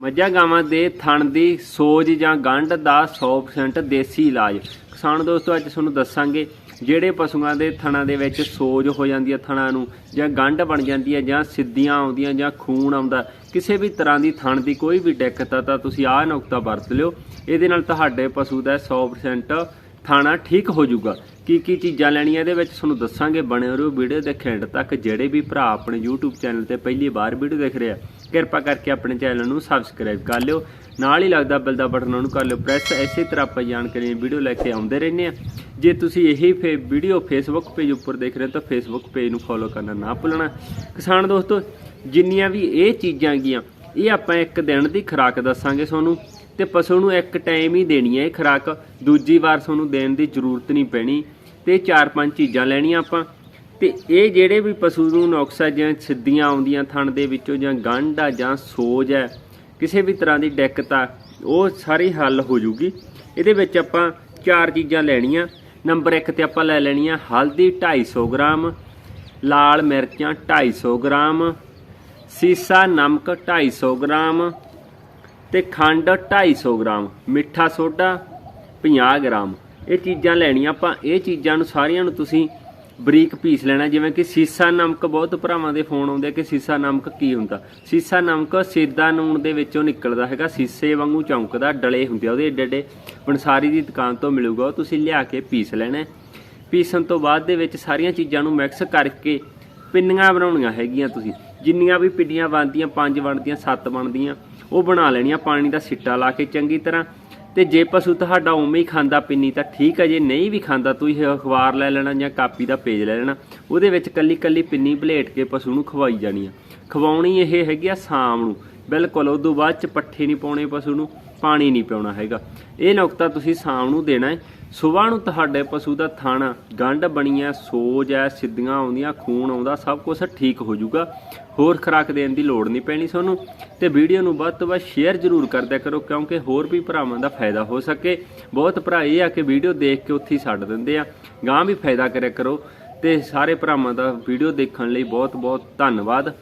ਮੱਝਾਂ ਗਾਵਾਂ ਦੇ ਥਣ ਦੀ ਸੋਜ ਜਾਂ ਗੰਢ ਦਾ 100% ਦੇਸੀ ਇਲਾਜ। ਕਿਸਾਨ ਦੋਸਤੋ, ਅੱਜ ਤੁਹਾਨੂੰ ਦੱਸਾਂਗੇ ਜਿਹੜੇ ਪਸ਼ੂਆਂ ਦੇ ਥਣਾਂ ਦੇ ਵਿੱਚ ਸੋਜ ਹੋ ਜਾਂਦੀ ਹੈ ਥਣਾਂ ਨੂੰ, ਜਾਂ ਗੰਢ ਬਣ ਜਾਂਦੀ ਹੈ ਜਾਂ ਸਿੱਧੀਆਂ ਆਉਂਦੀਆਂ, ਜਾਂ ਖੂਨ ਆਉਂਦਾ। ਕਿਸੇ ਵੀ ਤਰ੍ਹਾਂ ਦੀ ਥਣ ਦੀ ਕੋਈ ਵੀ ਦਿੱਕਤ ਆ, ਤਾਂ ਤੁਸੀਂ ਆਹ ਨੁਕਤਾ ਵਰਤ ਲਿਓ। ਇਹਦੇ ਨਾਲ ਤੁਹਾਡੇ ਪਸ਼ੂ ਦਾ 100% ਥਾਣਾ ਠੀਕ ਹੋ ਜਾਊਗਾ। ਕੀ ਕੀ ਚੀਜ਼ਾਂ ਲੈਣੀਆਂ, ਇਹਦੇ ਵਿੱਚ ਤੁਹਾਨੂੰ ਦੱਸਾਂਗੇ। ਬਣੇ ਰਹੋ ਵੀਡੀਓ ਦੇ ਐਂਡ ਤੱਕ। ਜਿਹੜੇ ਵੀ ਭਰਾ ਆਪਣੇ YouTube ਚੈਨਲ ਤੇ ਪਹਿਲੀ ਵਾਰ ਵੀਡੀਓ ਦੇਖ ਰਹੇ ਆ ਕਿਰਪਾ ਕਰਕੇ ਆਪਣੇ ਚੈਨਲ ਨੂੰ ਸਬਸਕ੍ਰਾਈਬ ਕਰ ਲਿਓ। ਨਾਲ ਹੀ ਲੱਗਦਾ ਬੈਲ ਦਾ ਬਟਨ ਉਹਨੂੰ ਕਰ ਲਿਓ। ਪ੍ਰੈਸ ਇਸੇ ਤਰ੍ਹਾਂ ਆਪਾਂ ਜਾਣਕਾਰੀ ਵੀਡੀਓ ਲੈ ਕੇ ਆਉਂਦੇ ਰਹਿੰਦੇ ਆ ਜੇ ਤੁਸੀਂ ਇਹੀ ਫੇ ਵੀਡੀਓ ਫੇਸਬੁੱਕ ਪੇਜ ਉੱਪਰ ਦੇਖ ਰਹੇ ਹੋ ਤਾਂ ਫੇਸਬੁੱਕ ਪੇਜ ਨੂੰ ਫੋਲੋ ਕਰਨਾ ਨਾ ਭੁੱਲਣਾ। ਕਿਸਾਨ ਦੋਸਤੋ, ਜਿੰਨੀਆਂ ਵੀ ਇਹ ਚੀਜ਼ਾਂ ਗੀਆਂ, ਇਹ ਆਪਾਂ ਇੱਕ ਦਿਨ ਦੀ ਖੁਰਾਕ ਦੱਸਾਂਗੇ ਤੁਹਾਨੂੰ। ਤੇ ਪਸ਼ੂ ਨੂੰ ਇੱਕ ਟਾਈਮ ਹੀ ਦੇਣੀ ਹੈ ਇਹ ਖੁਰਾਕ। ਦੂਜੀ ਵਾਰ ਤੁਹਾਨੂੰ ਦੇਣ ਦੀ ਜ਼ਰੂਰਤ ਨਹੀਂ ਪੈਣੀ। ਤੇ ਚਾਰ ਪੰਜ ਚੀਜ਼ਾਂ ਲੈਣੀਆਂ ਆਪਾਂ। ਤੇ ਇਹ ਜਿਹੜੇ ਵੀ ਪਸ਼ੂ ਨੂੰ ਨੁਕਸ ਹੈ ਜਾਂ ਸਿੱਧੀਆਂ ਆਉਂਦੀਆਂ ਥਣ ਦੇ ਵਿੱਚੋਂ ਜਾਂ ਗੰਢ ਆ ਜਾਂ ਸੋਜ ਹੈ ਕਿਸੇ ਵੀ ਤਰ੍ਹਾਂ ਦੀ ਦਿੱਕਤ ਆ, ਉਹ ਸਾਰੀ ਹੱਲ ਹੋ ਜੂਗੀ। ਇਹਦੇ ਵਿੱਚ ਆਪਾਂ ਚਾਰ ਚੀਜ਼ਾਂ ਲੈਣੀਆਂ। ਨੰਬਰ 1 ਤੇ ਆਪਾਂ ਲੈ ਲੈਣੀ ਆ ਹਲਦੀ 250 ਗ੍ਰਾਮ, ਲਾਲ ਮਿਰਚਾਂ 250 ਗ੍ਰਾਮ, ਸੀਸਾ ਨਮਕ 250 ਗ੍ਰਾਮ ਤੇ ਖੰਡ 250 ਗ੍ਰਾਮ, ਮਿੱਠਾ ਸੋਡਾ 50 ਗ੍ਰਾਮ। ਇਹ ਚੀਜ਼ਾਂ ਲੈਣੀਆਂ। ਆਪਾਂ ਇਹ ਚੀਜ਼ਾਂ ਨੂੰ ਸਾਰੀਆਂ ਨੂੰ ਤੁਸੀਂ ਬਰੀਕ ਪੀਸ ਲੈਣਾ, ਜਿਵੇਂ ਕਿ ਸੀਸਾ ਨਮਕ, ਬਹੁਤ ਭਰਾਵਾਂ ਦੇ ਫੋਨ ਆਉਂਦੇ ਕਿ ਸੀਸਾ ਨਮਕ ਕੀ ਹੁੰਦਾ? ਸੀਸਾ ਨਮਕ ਸੇਦਾ ਨੂਣ ਦੇ ਵਿੱਚੋਂ ਨਿਕਲਦਾ ਹੈਗਾ, ਸੀਸੇ ਵਾਂਗੂ ਚੌਂਕਦਾ, ਡਲੇ ਹੁੰਦੇ ਆ, ਉਹਦੇ ਏਡੇ ਏਡੇ ਪੰਸਾਰੀ ਦੀ ਦੁਕਾਨ ਤੋਂ ਮਿਲੂਗਾ, ਉਹ ਤੁਸੀਂ ਲਿਆ ਕੇ ਪੀਸ ਲੈਣਾ। ਪੀਸਣ ਤੋਂ ਬਾਅਦ ਦੇ ਵਿੱਚ ਸਾਰੀਆਂ ਚੀਜ਼ਾਂ ਨੂੰ ਮਿਕਸ ਕਰਕੇ ਪਿੰਨੀਆਂ ਬਣਾਉਣੀਆਂ ਹੈਗੀਆਂ ਤੁਸੀਂ। ਜਿੰਨੀਆਂ ਵੀ ਪਿੰਨੀਆਂ ਬਣਦੀਆਂ, ਪੰਜ ਬਣਦੀਆਂ, ਸੱਤ ਬਣਦੀਆਂ, ਉਹ ਬਣਾ ਲੈਣੀਆਂ, ਪਾਣੀ ਦਾ ਸਿੱਟਾ ਲਾ ਕੇ ਚੰਗੀ ਤਰ੍ਹਾਂ ਤੇ ਜੇ ਪਸ਼ੂ ਤੁਹਾਡਾ ਉਵੇਂ ਹੀ ਖਾਂਦਾ ਪਿੰਨੀ ਤਾਂ ਠੀਕ ਹੈ, ਜੇ ਨਹੀਂ ਵੀ ਖਾਂਦਾ ਤੁਸੀਂ ਅਖਬਾਰ ਲੈ ਲੈਣਾ ਜਾਂ ਕਾਪੀ ਦਾ ਪੇਜ ਲੈ ਲੈਣਾ, ਉਹਦੇ ਵਿੱਚ ਕੱਲੀ ਕੱਲੀ ਪਿੰਨੀ ਭਲੇਟ ਕੇ ਪਸ਼ੂ ਨੂੰ ਖਵਾਈ ਜਾਣੀ ਆ। ਖਵਾਉਣੀ ਇਹ ਹੈਗੀ ਆ ਸ਼ਾਮ ਨੂੰ। ਬਿਲਕੁਲ, ਉਦੋਂ ਬਾਅਦ ਚ ਪੱਠੇ ਨਹੀਂ ਪਾਉਣੇ, ਪਸ਼ੂ ਨੂੰ ਪਾਣੀ ਨਹੀਂ ਪਿਆਉਣਾ ਹੈਗਾ। ਇਹ ਨੁਕਤਾ ਤੁਸੀਂ ਸ਼ਾਮ ਨੂੰ ਦੇਣਾ ਹੈ। ਸਵੇਰ ਨੂੰ ਤੁਹਾਡੇ ਪਸ਼ੂ ਦਾ ਥਾਣਾ, ਗੰਢ ਬਣੀ ਹੈ ਸੋਜ ਹੈ ਸਿੱਧੀਆਂ ਆਉਂਦੀਆਂ, ਖੂਨ ਆਉਂਦਾ, ਸਭ ਕੁਝ ਠੀਕ ਹੋ ਜਾਊਗਾ। ਹੋਰ ਖੁਰਾਕ ਦੇਣ ਦੀ ਲੋੜ ਨਹੀਂ ਪੈਣੀ ਤੁਹਾਨੂੰ। ਤੇ ਵੀਡੀਓ ਨੂੰ ਵੱਧ ਤੋਂ ਵੱਧ ਸ਼ੇਅਰ ਜ਼ਰੂਰ ਕਰਦਿਆ ਕਰੋ, ਕਿਉਂਕਿ ਹੋਰ ਵੀ ਭਰਾਵਾਂ ਦਾ ਫਾਇਦਾ ਹੋ ਸਕੇ। ਬਹੁਤ ਭਰਾ ਇਹ ਆ ਕਿ ਵੀਡੀਓ ਦੇਖ ਕੇ ਉੱਥੇ ਹੀ ਛੱਡ ਦਿੰਦੇ ਆ। ਗਾਂ ਵੀ ਫਾਇਦਾ ਕਰਿਆ ਕਰੋ। ਤੇ ਸਾਰੇ ਭਰਾਵਾਂ ਦਾ ਵੀਡੀਓ ਦੇਖਣ ਲਈ ਬਹੁਤ ਬਹੁਤ ਧੰਨਵਾਦ।